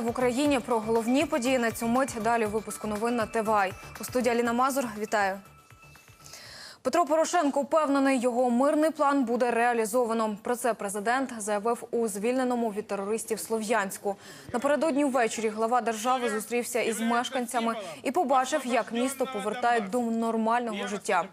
12 в Україні про головні події на цю мить. Далі випуску новин на ТВАЙ. У студії Аліна Мазур. Вітаю. Петро Порошенко впевнений, його мирний план буде реалізовано. Про це президент заявив у звільненому від терористів Слов'янську. Напередодні ввечері глава держави зустрівся із мешканцями і побачив, як місто повертають до нормального життя.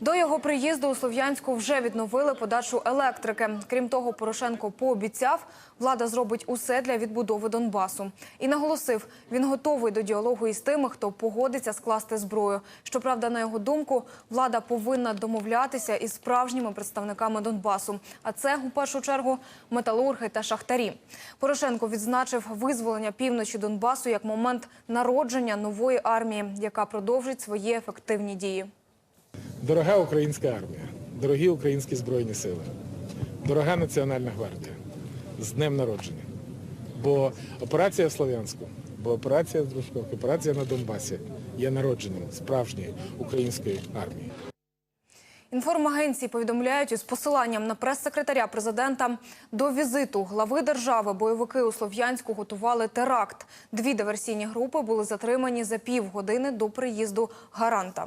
До його приїзду у Слов'янську вже відновили подачу електрики. Крім того, Порошенко пообіцяв, влада зробить усе для відбудови Донбасу. І наголосив, він готовий до діалогу із тими, хто погодиться скласти зброю. Щоправда, на його думку, влада повинна домовлятися із справжніми представниками Донбасу. А це у першу чергу металурги та шахтарі. Порошенко відзначив визволення півночі Донбасу як момент народження нової армії, яка продовжить свої ефективні дії. Дорога українська армія, дорогі українські збройні сили, дорога Національна гвардія з днем народження. Бо операція в Слов'янську, бо операція в Дружках, операція на Донбасі є народженням справжньої української армії. Інформагенції повідомляють із посиланням на прес-секретаря президента до візиту глави держави бойовики у Слов'янську готували теракт. Дві диверсійні групи були затримані за півгодини до приїзду гаранта.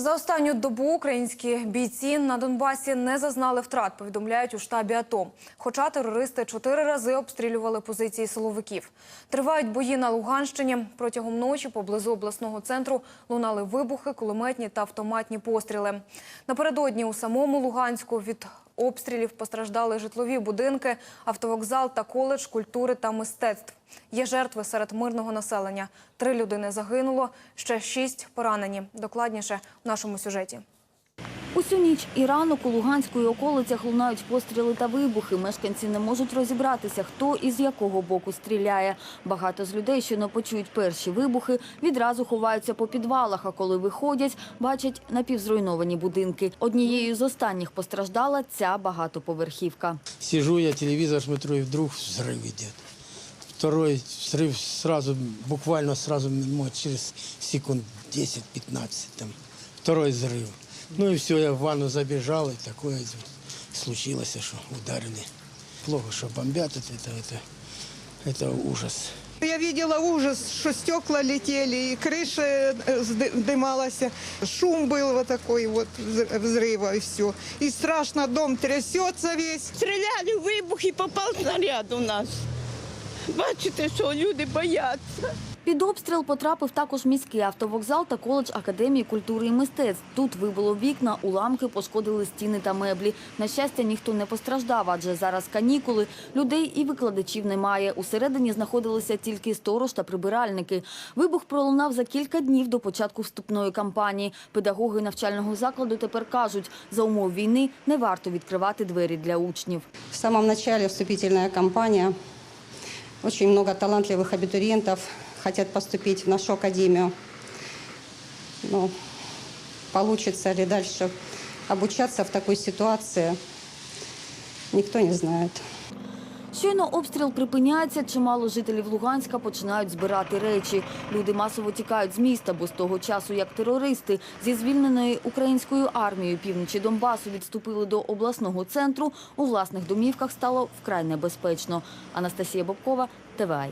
За останню добу українські бійці на Донбасі не зазнали втрат, повідомляють у штабі АТО. Хоча терористи чотири рази обстрілювали позиції силовиків. Тривають бої на Луганщині. Протягом ночі поблизу обласного центру лунали вибухи, кулеметні та автоматні постріли. Напередодні у самому Луганську від обстрілів постраждали житлові будинки, автовокзал та коледж культури та мистецтв. Є жертви серед мирного населення. Три людини загинуло, ще шість поранені. Докладніше в нашому сюжеті. Усю ніч і ранок у Луганську і околицях лунають постріли та вибухи. Мешканці не можуть розібратися, хто і з якого боку стріляє. Багато з людей, що не почують перші вибухи, відразу ховаються по підвалах, а коли виходять, бачать напівзруйновані будинки. Однією з останніх постраждала ця багатоповерхівка. Сижу я, телевизор смотрю, и вдруг взрыв идет. Второй взрыв сразу, буквально сразу, может, через секунд 10-15 там. Второй взрыв. Ну и все, я в ванну забежал, и такое случилось, что ударили. Плохо, что бомбят, это, это, это, это ужас. Я видела ужас, что стекла летели, и крыша э, сды- дымалась. Шум был вот такой вот вз- взрыва, и все. И страшно, дом трясется весь. Стріляли вибух і попав снаряд у нас. Бачите, що люди бояться. Під обстріл потрапив також міський автовокзал та коледж Академії культури і мистецтв. Тут вибило вікна, уламки пошкодили стіни та меблі. На щастя, ніхто не постраждав, адже зараз канікули. Людей і викладачів немає. Усередині знаходилися тільки сторож та прибиральники. Вибух пролунав за кілька днів до початку вступної кампанії. Педагоги навчального закладу тепер кажуть, за умов війни не варто відкривати двері для учнів. В самом начале вступительная кампания. Очень много талантливых абитуриентов хотят поступить в нашу академию. Но получится ли дальше обучаться в такой ситуации, никто не знает. Щойно обстріл припиняється, чимало жителів Луганська починають збирати речі. Люди масово тікають з міста, бо з того часу, як терористи зі звільненої українською армією півночі Донбасу відступили до обласного центру, у власних домівках стало вкрай небезпечно. Анастасія Бобкова, ТВАЙ.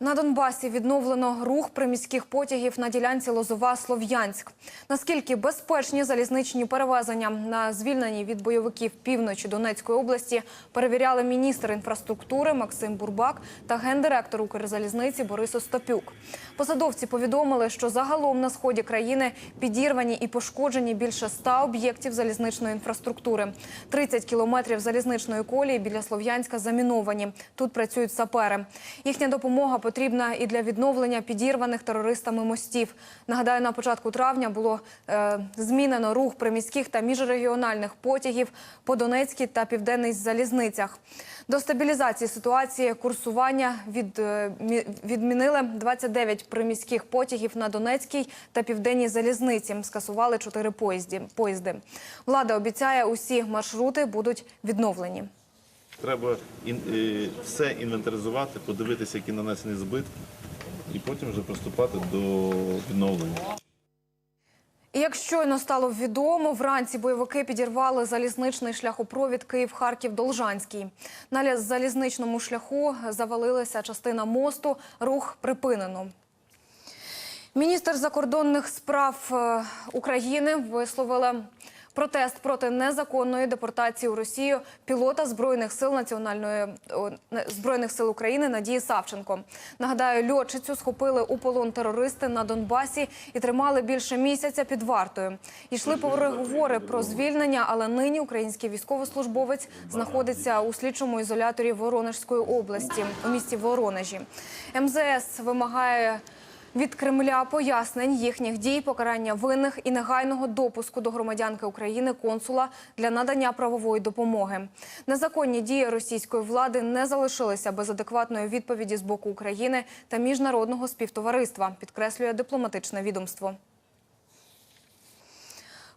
На Донбасі відновлено рух приміських потягів на ділянці Лозова-Слов'янськ. Наскільки безпечні залізничні перевезення на звільненій від бойовиків півночі Донецької області перевіряли міністр інфраструктури Максим Бурбак та гендиректор Укрзалізниці Борис Остапюк. Посадовці повідомили, що загалом на сході країни підірвані і пошкоджені більше 100 об'єктів залізничної інфраструктури. 30 кілометрів залізничної колії біля Слов'янська заміновані. Тут працюють сапери. Їхня допомога потрібна і для відновлення підірваних терористами мостів. Нагадаю, на початку травня було е, змінено рух приміських та міжрегіональних потягів по Донецькій та південній залізницях. До стабілізації ситуації курсування від, е, мі- відмінили 29 приміських потягів на Донецькій та південній залізниці. Скасували 4 поїзді, поїзди. Влада обіцяє, усі маршрути будуть відновлені. Треба е, все інвентаризувати, подивитися, які нанесені збитки, і потім вже приступати до відновлення. І як щойно стало відомо, вранці бойовики підірвали залізничний шляхопровід Київ-Харків-Должанський. На залізничному шляху завалилася частина мосту, рух припинено. Міністр закордонних справ е, України висловила протест проти незаконної депортації у Росію пілота збройних сил національної збройних сил України Надії Савченко. Нагадаю, льотчицю схопили у полон терористи на Донбасі і тримали більше місяця під вартою. Йшли переговори про звільнення, але нині український військовослужбовець знаходиться у слідчому ізоляторі Воронежської області у місті Воронежі. МЗС вимагає від Кремля пояснень їхніх дій, покарання винних і негайного допуску до громадянки України консула для надання правової допомоги. Незаконні дії російської влади не залишилися без адекватної відповіді з боку України та міжнародного співтовариства, підкреслює дипломатичне відомство.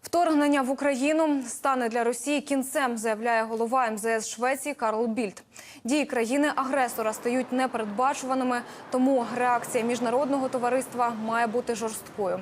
Вторгнення в Україну стане для Росії кінцем, заявляє голова МЗС Швеції Карл Більд. Дії країни-агресора стають непередбачуваними, тому реакція міжнародного товариства має бути жорсткою.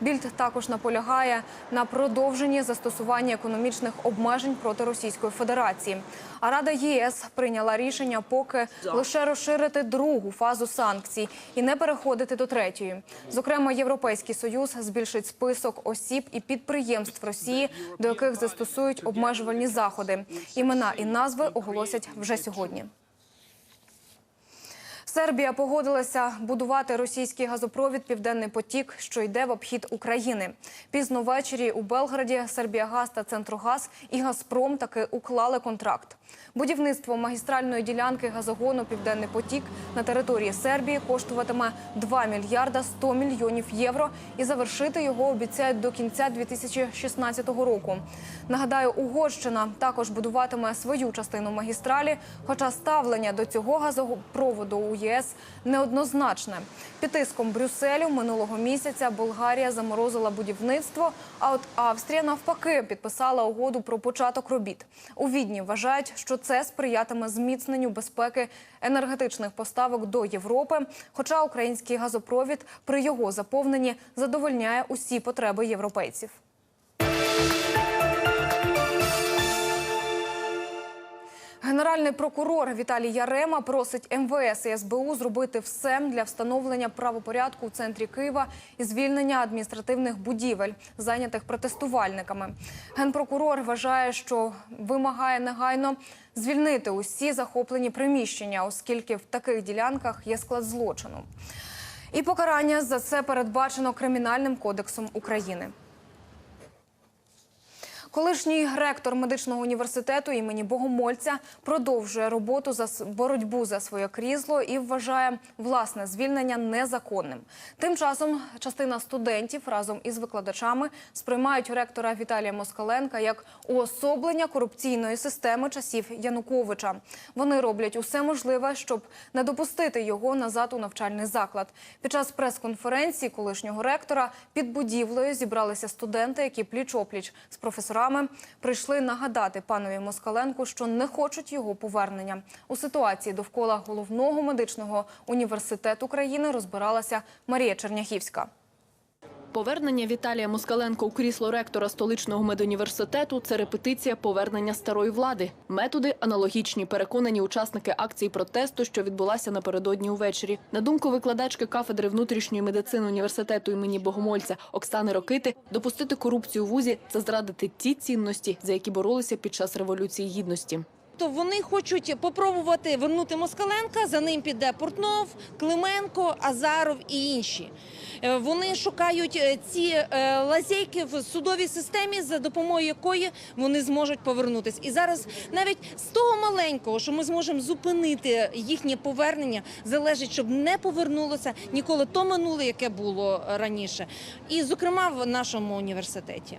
Більд також наполягає на продовженні застосування економічних обмежень проти Російської Федерації. А Рада ЄС прийняла рішення поки лише розширити другу фазу санкцій і не переходити до третьої. Зокрема, Європейський союз збільшить список осіб і підприємств Росії, до яких застосують обмежувальні заходи. Імена і назви оголосять вже сьогодні. Сербія погодилася будувати російський газопровід Південний потік, що йде в обхід України. Пізно ввечері у Белграді Сербіагаз та Центрогаз і Газпром таки уклали контракт. Будівництво магістральної ділянки газогону Південний потік на території Сербії коштуватиме 2 мільярда 100 мільйонів євро, і завершити його обіцяють до кінця 2016 року. Нагадаю, Угорщина також будуватиме свою частину магістралі, хоча ставлення до цього газопроводу у ЄС неоднозначне. Під тиском Брюсселю минулого місяця Болгарія заморозила будівництво, а от Австрія навпаки підписала угоду про початок робіт. У Відні вважають, що це сприятиме зміцненню безпеки енергетичних поставок до Європи. Хоча український газопровід при його заповненні задовольняє усі потреби європейців. Генеральний прокурор Віталій Ярема просить МВС і СБУ зробити все для встановлення правопорядку у центрі Києва і звільнення адміністративних будівель, зайнятих протестувальниками. Генпрокурор вважає, що вимагає негайно звільнити усі захоплені приміщення, оскільки в таких ділянках є склад злочину. І покарання за це передбачено Кримінальним кодексом України. Колишній ректор медичного університету імені Богомольця продовжує роботу за боротьбу за своє крісло і вважає власне звільнення незаконним. Тим часом частина студентів разом із викладачами сприймають ректора Віталія Москаленка як уособлення корупційної системи часів Януковича. Вони роблять усе можливе, щоб не допустити його назад у навчальний заклад. Під час прес-конференції колишнього ректора під будівлею зібралися студенти, які пліч-опліч з професорами прийшли нагадати панові Москаленку, що не хочуть його повернення. У ситуації довкола головного медичного університету країни розбиралася Марія Черняхівська. Повернення Віталія Москаленко у крісло ректора столичного медуніверситету – це репетиція повернення старої влади. Методи аналогічні, переконані учасники акції протесту, що відбулася напередодні увечері. На думку викладачки кафедри внутрішньої медицини університету імені Богомольця Оксани Рокити, допустити корупцію в вузі – це зрадити ті цінності, за які боролися під час революції гідності. То вони хочуть попробувати вернути Москаленка. За ним піде Портнов, Клименко, Азаров і інші. Е, Вони шукають е, ці е, лазейки в судовій системі, за допомогою якої вони зможуть повернутися. І зараз навіть з того маленького, що ми зможемо зупинити їхнє повернення, залежить, щоб не повернулося ніколи то минуле, яке було раніше, і зокрема в нашому університеті.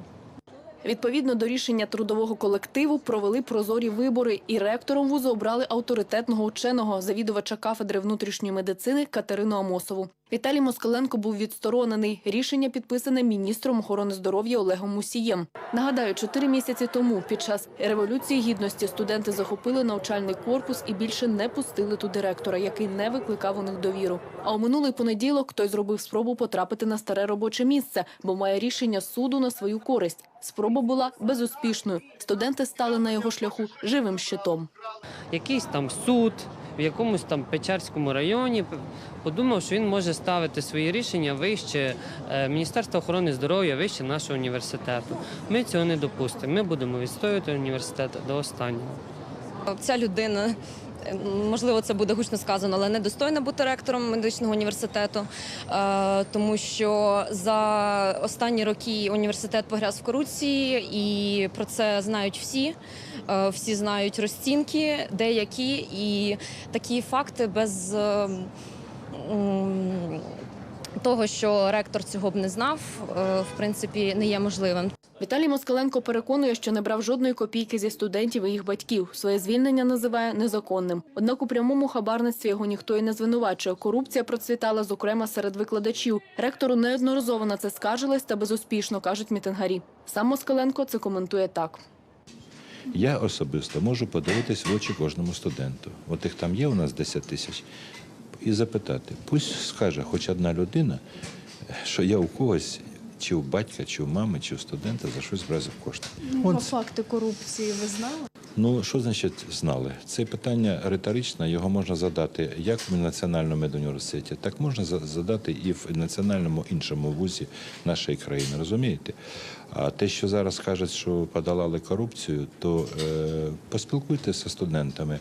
Відповідно до рішення трудового колективу провели прозорі вибори і ректором вузу обрали авторитетного ученого, завідувача кафедри внутрішньої медицини Катерину Амосову. Віталій Москаленко був відсторонений. Рішення підписане міністром охорони здоров'я Олегом Мусієм. Нагадаю, чотири місяці тому під час революції гідності студенти захопили навчальний корпус і більше не пустили ту директора, який не викликав у них довіру. А у минулий понеділок той зробив спробу потрапити на старе робоче місце, бо має рішення суду на свою користь. Спроба була безуспішною. Студенти стали на його шляху живим щитом. якийсь там суд в якомусь там Печерському районі подумав, що він може ставити свої рішення вище е, Міністерства охорони здоров'я, вище нашого університету. Ми цього не допустимо. Ми будемо відстоювати університет до останнього. Ця людина, можливо, це буде гучно сказано, але недостойна бути ректором медичного університету, е, тому що за останні роки університет погряз в корупції, і про це знають всі. Е, Всі знають розцінки, деякі, і такі факти без е, того, що ректор цього б не знав, е, в принципі, не є можливим. Віталій Москаленко переконує, що не брав жодної копійки зі студентів і їх батьків. Своє звільнення називає незаконним. Однак у прямому хабарництві його ніхто і не звинувачує. Корупція процвітала, зокрема, серед викладачів. Ректору неодноразово на це скаржились та безуспішно, кажуть мітингарі. Сам Москаленко це коментує так. Я особисто можу подивитись в очі кожному студенту. От їх там є у нас 10 тисяч, і запитати. Пусть скаже хоч одна людина, що я у когось, чи у батька, чи у мами, чи у студента за щось вразив кошти. От, факти корупції ви знали? Ну що значить знали? Це питання риторичне, його можна задати як в національному медуніверситеті, так можна за- задати і в національному іншому вузі нашої країни. Розумієте? А те, що зараз кажуть, що подолали корупцію, то е, поспілкуйтеся з студентами.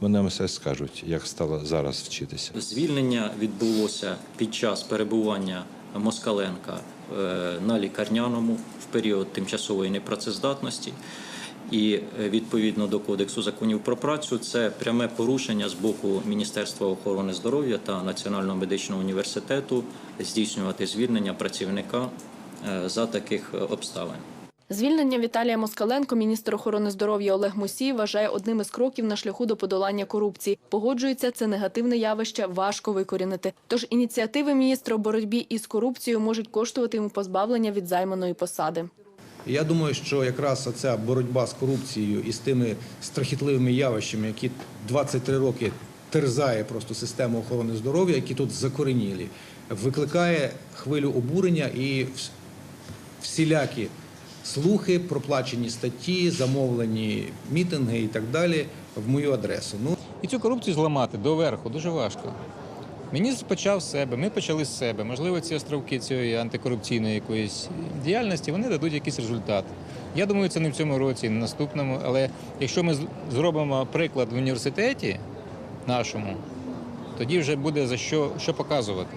Вони вам все скажуть, як стало зараз вчитися. Звільнення відбулося під час перебування Москаленка е, на лікарняному в період тимчасової непрацездатності. І е, відповідно до Кодексу законів про працю це пряме порушення з боку Міністерства охорони здоров'я та Національного медичного університету здійснювати звільнення працівника е, за таких е, обставин. Звільнення Віталія Москаленко, міністр охорони здоров'я Олег Мусій, вважає одним із кроків на шляху до подолання корупції. Погоджується, це негативне явище важко викорінити. Тож ініціативи міністра у боротьбі із корупцією можуть коштувати йому позбавлення від займаної посади. Я думаю, що якраз оця боротьба з корупцією і з тими страхітливими явищами, які 23 роки терзає просто систему охорони здоров'я, які тут закоренілі, викликає хвилю обурення і всілякі слухи, проплачені статті, замовлені мітинги і так далі в мою адресу. Ну І цю корупцію зламати доверху дуже важко. Міністр почав з себе, ми почали з себе. Можливо, ці островки цієї антикорупційної якоїсь діяльності вони дадуть якийсь результат. Я думаю, це не в цьому році, не в наступному. Але якщо ми зробимо приклад в університеті нашому, тоді вже буде за що, що показувати.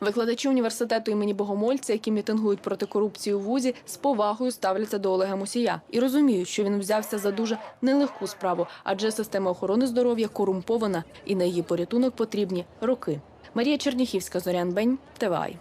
Викладачі університету імені Богомольця, які мітингують проти корупції у вузі, з повагою ставляться до Олега Мусія і розуміють, що він взявся за дуже нелегку справу, адже система охорони здоров'я корумпована, і на її порятунок потрібні роки. Марія Черніхівська, Зорян Бень, ТВАЙ.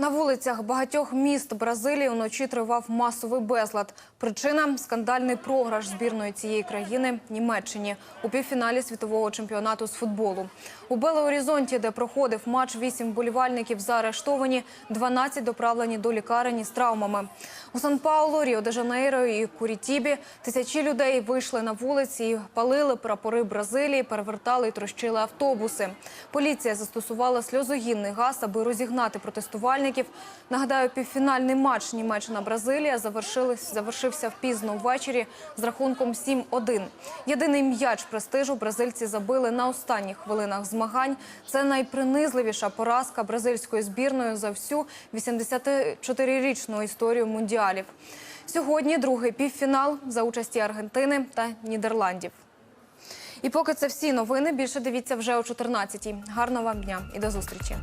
На вулицях багатьох міст Бразилії вночі тривав масовий безлад. Причина скандальний програш збірної цієї країни Німеччині у півфіналі світового чемпіонату з футболу. У Белоорізонті, де проходив матч, вісім болівальників заарештовані, 12 доправлені до лікарні з травмами. У Сан-Паулу, Ріо-де-Жанейро і Курітібі тисячі людей вийшли на вулиці і палили прапори Бразилії, перевертали і трощили автобуси. Поліція застосувала сльозогінний газ, аби розігнати протестувальників. Нагадаю, півфінальний матч Німеччина-Бразилія завершились- завершився впізно ввечері з рахунком 7-1. Єдиний м'яч престижу бразильці забили на останніх хвилинах змагань. Це найпринизливіша поразка бразильської збірної за всю 84-річну історію мундіалів. Сьогодні другий півфінал за участі Аргентини та Нідерландів. І поки це всі новини, більше дивіться вже о 14-й. Гарного вам дня і до зустрічі.